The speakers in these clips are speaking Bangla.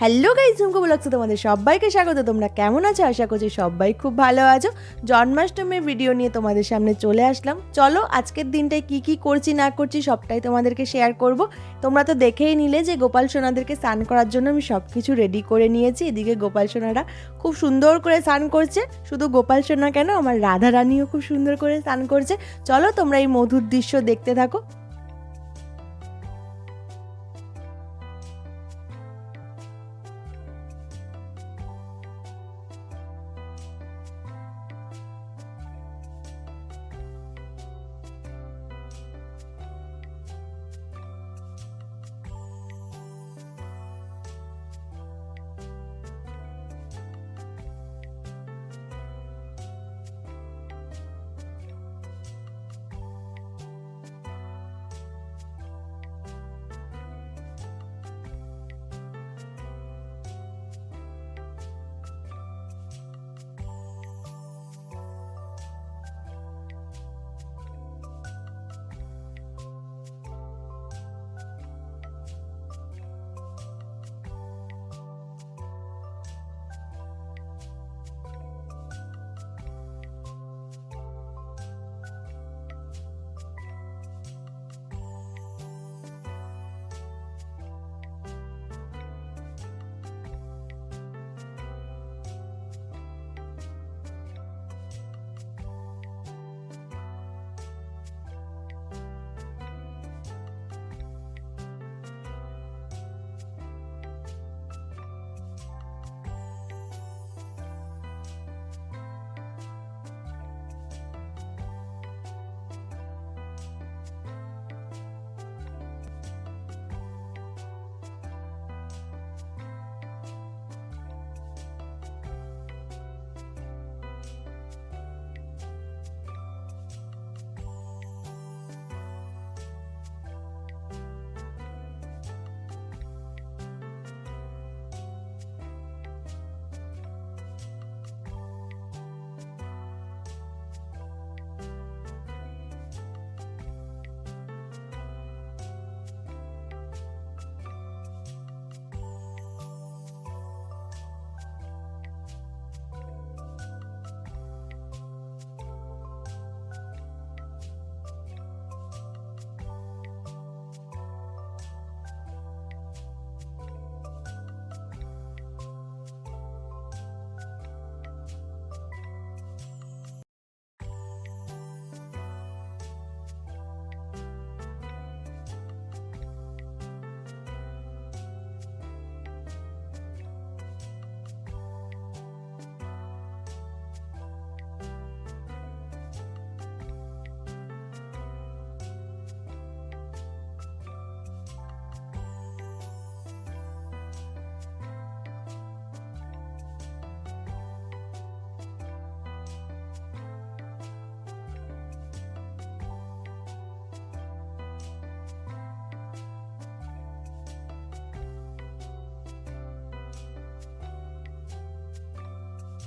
হ্যালো গাইজ ঝুমকো ব্লগসে তোমাদের সবাইকে স্বাগত। তোমরা কেমন আছো? আশা করছি সবাই খুব ভালো আছো। জন্মাষ্টমীর ভিডিও নিয়ে তোমাদের সামনে চলে আসলাম। চলো, আজকের দিনটায় কি কি করছি, না করছি, সবটাই তোমাদেরকে শেয়ার করব। তোমরা তো দেখেই নিলে যে গোপাল সোনাদেরকে স্নান করার জন্য আমি সব কিছু রেডি করে নিয়েছি। এদিকে গোপাল সোনারা খুব সুন্দর করে স্নান করছে। শুধু গোপাল সোনা কেন, আমার রাধা রানীও খুব সুন্দর করে স্নান করছে। চলো, তোমরা এই মধুর দৃশ্য দেখতে থাকো।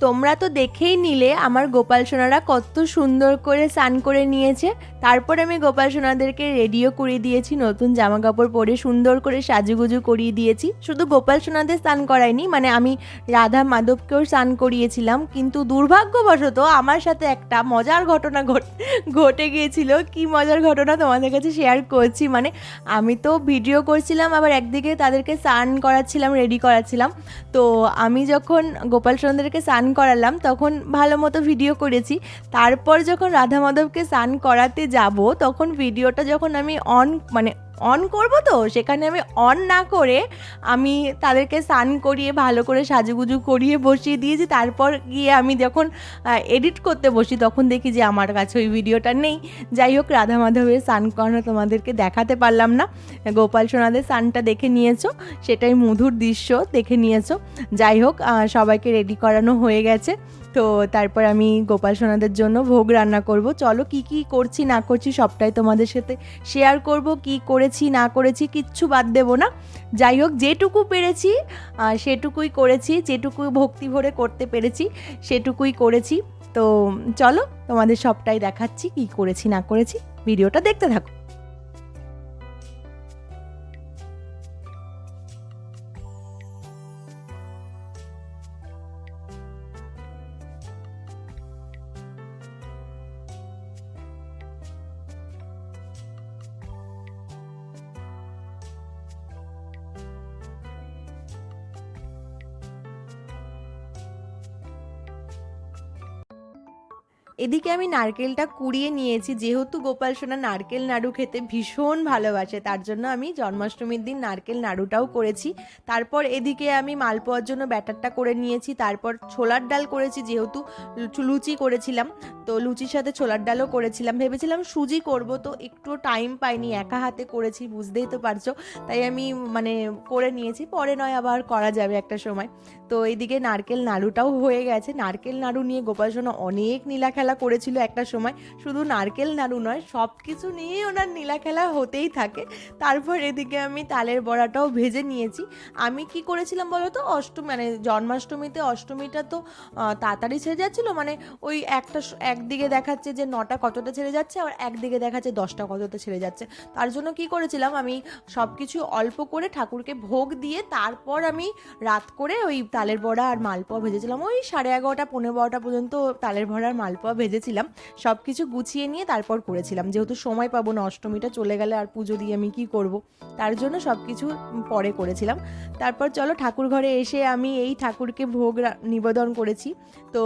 তোমরা তো দেখেই নিলে আমার গোপাল সোনারা কত সুন্দর করে স্নান করে নিয়েছে। তারপর আমি গোপাল সোনাদেরকে রেডিও করিয়ে দিয়েছি, নতুন জামা কাপড় পরে সুন্দর করে সাজুগুজু করিয়ে দিয়েছি। শুধু গোপাল সোনাদের স্নান করাইনি মানে আমি রাধা মাধবকেও স্নান করিয়েছিলাম, কিন্তু দুর্ভাগ্যবশত আমার সাথে একটা মজার ঘটনা ঘট- গিয়েছিল। কি মজার ঘটনা তোমাদের কাছে শেয়ার করছি মানে আমি তো ভিডিও করছিলাম, আবার একদিকে তাদেরকে স্নান করাচ্ছিলাম রেডি করাচ্ছিলাম। তো আমি যখন গোপাল সোনাদেরকে স্নান করালাম, তখন ভালো মতো ভিডিও করেছি। তারপর যখন রাধা মাধবকে স্নান করাতে যাব তখন ভিডিওটা যখন আমি অন মানে অন করব তো, সেখানে আমি অন না করে আমি তাদেরকে স্নান করিয়ে ভালো করে সাজুগুজু করিয়ে বসিয়ে দিয়েছি। তারপর গিয়ে আমি যখন এডিট করতে বসি, তখন দেখি যে আমার কাছে ওই ভিডিওটা নেই। যাই হোক, রাধা মাধবের স্নান করানো তোমাদেরকে দেখাতে পারলাম না। গোপাল সোনাদের স্নানটা দেখে নিয়েছো, সেটাই মধুর দৃশ্য দেখে নিয়েছো। যাই হোক সবাইকে রেডি করানো হয়ে গেছে। তো তারপর আমি গোপাল সোনাদের জন্য ভোগ রান্না করব। চলো কি কি করছি না করছি সবটাই তোমাদের সাথে শেয়ার করব, কি করেছি, না করেছি, কিচ্ছু বাদ দেব না। যাই হোক, যেটুকু পেরেছি সেটুকুই করেছি, যেটুকু ভক্তি ভরে করতে পেরেছি, সেটুকুই করেছি। তো চলো, তোমাদের সবটাই দেখাচ্ছি, কি করেছি, না করেছি, ভিডিওটা দেখতে থাকো। এদিকে আমি নারকেলটা কুড়িয়ে নিয়েছি, যেহেতু গোপাল সোনা নারকেল নাড়ু খেতে ভীষণ ভালোবাসে, তার জন্য আমি জন্মাষ্টমীর দিন নারকেল নাড়ুটাও করেছি। তারপর এদিকে আমি মালপোয়ার জন্য ব্যাটারটা করে নিয়েছি, তারপর ছোলার ডাল করেছি, যেহেতু লুচি- করেছিলাম, তো লুচির সাথে ছোলার ডালও করেছিলাম। ভেবেছিলাম সুজি করব, তো একটু টাইম পাইনি, একা হাতে করেছি, বুঝতেই তো পারছ, তাই আমি মানে করে নিয়েছি, পরে নয় আবার করা যাবে একটা সময়। তো এদিকে নারকেল নাড়ুটাও হয়ে গেছে, নারকেল নাড়ু নিয়ে গোপাল সোনা অনেক নীলা খেলা করেছিল একটা সময়। শুধু নারকেল নাড়ু নয় সব কিছু নিয়েই ওনার নীলা খেলা হতেই থাকে। তারপর এদিকে আমি তালের বড়াটাও ভেজে নিয়েছি। আমি কি করেছিলাম বলো তো অষ্টমী মানে জন্মাষ্টমীতে অষ্টমীটা তো তাড়াতাড়ি ছেড়ে যাচ্ছিল। মানে ওই একটা একদিকে দেখাচ্ছে যে নটা কতটা ছেড়ে যাচ্ছে আর একদিকে দেখাচ্ছে দশটা কতটা ছেড়ে যাচ্ছে। তার জন্য কি করেছিলাম, আমি সব কিছু অল্প করে ঠাকুরকে ভোগ দিয়ে তারপর আমি রাত করে ওই তালের বড়া আর মালপোয়া ভেজেছিলাম। ওই সাড়ে এগারোটা, পনেরো বারোটা পর্যন্ত তালের বড়া আর মালপোয়া ভেজেছিলাম সব কিছু গুছিয়ে নিয়ে তারপর করেছিলাম। যেহেতু সময় পাবো না, অষ্টমীটা চলে গেলে আর পুজো দিয়ে আমি কি করব? তার জন্য সব কিছু পরে করেছিলাম। তারপর চলো ঠাকুর ঘরে এসে আমি এই ঠাকুরকে ভোগ নিবেদন করেছি। তো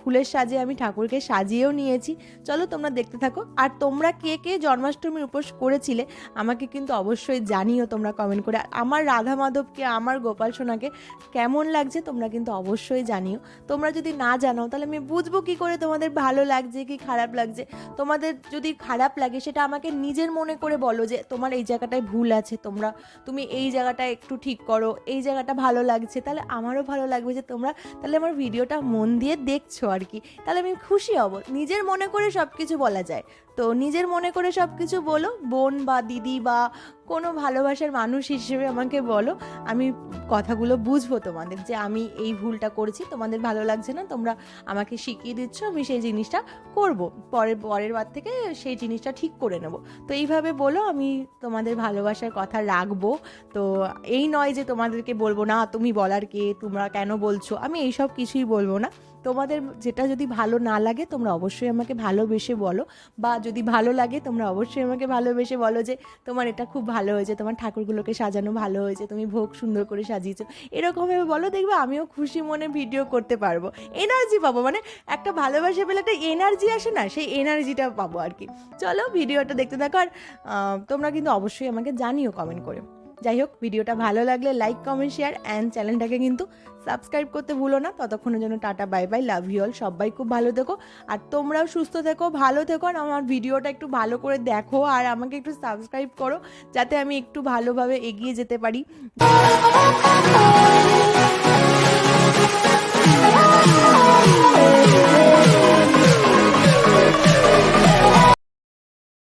ফুলের সাজে আমি ঠাকুরকে সাজিয়েও নিয়েছি। চলো তোমরা দেখতে থাকো। আর তোমরা কে কে জন্মাষ্টমীর উপোস করেছিলে, আমাকে কিন্তু অবশ্যই জানিও তোমরা কমেন্ট করে। আমার রাধা মাধবকে আমার গোপাল সোনাকে কেমন লাগছে তোমরা কিন্তু অবশ্যই জানিও। তোমরা যদি না জানাও, তাহলে আমি বুঝব কি করে তোমাদের ভালো লাগছে কি খারাপ লাগছে? তোমাদের যদি খারাপ লাগে, সেটা আমাকে নিজের মনে করে বলো যে, তোমার এই জায়গাটায় ভুল আছে, তোমরা, তুমি এই জায়গাটা একটু ঠিক করো, এই জায়গাটা ভালো লাগছে। তাহলে আমারও ভালো লাগবে যে, তোমরা, তাহলে আমার ভিডিওটা মন দিয়ে দেখছ আর কি। তাহলে আমি খুশি হব। নিজের মনে করে সব কিছু বলা যায়। তো নিজের মনে করে সব কিছু বলো, বোন বা দিদি বা কোনো ভালোবাসার মানুষ হিসেবে আমাকে বলো, আমি কথাগুলো বুঝব তোমাদের যে আমি এই ভুলটা করেছি, তোমাদের ভালো লাগছে না, তোমরা আমাকে শিখিয়ে দিচ্ছ, আমি সেই জিনিসটা করব। পরের পরের বার থেকে সেই জিনিসটা ঠিক করে নেব। তো এইভাবে বলো, আমি তোমাদের ভালোবাসার কথা রাখব। তো এই নয় যে তোমাদেরকে বলব, না, তুমি বলার কে? তোমরা কেন বলছো? আমি এইসব কিছুই বলব না। তোমাদের যেটা যদি ভালো না লাগে, তোমরা অবশ্যই আমাকে ভালোবেসে বলো। বা যদি ভালো লাগে, তোমরা অবশ্যই আমাকে ভালোবেসে বলো যে, তোমার এটা খুব ভালো হয়েছে, তোমার ঠাকুরগুলোকে সাজানো ভালো হয়েছে, তুমি ভোগ সুন্দর করে সাজিয়েছো। এরকমভাবে বলো, দেখবে আমিও খুশি মনে ভিডিও করতে পারব। এনার্জি পাবো মানে একটা ভালোবাসা পেলে একটা এনার্জি আসে না, সেই এনার্জিটা পাবো আর কি। চলো, ভিডিওটা দেখতে থাকো। আর তোমরা কিন্তু অবশ্যই আমাকে জানিও কমেন্ট করে। যাই হোক, ভিডিওটা ভালো লাগলে লাইক কমেন্ট শেয়ার অ্যান্ড চ্যানেলটাকে কিন্তু সাবস্ক্রাইব করতে ভুলো না। ততক্ষণের জন্য tata bye bye love you all সবাই খুব ভালো থেকো। আর তোমরাও সুস্থ থেকো, ভালো থেকো আর আমার ভিডিওটা একটু ভালো করে দেখো আর আমাকে একটু সাবস্ক্রাইব করো যাতে আমি একটু ভালোভাবে এগিয়ে যেতে পারি।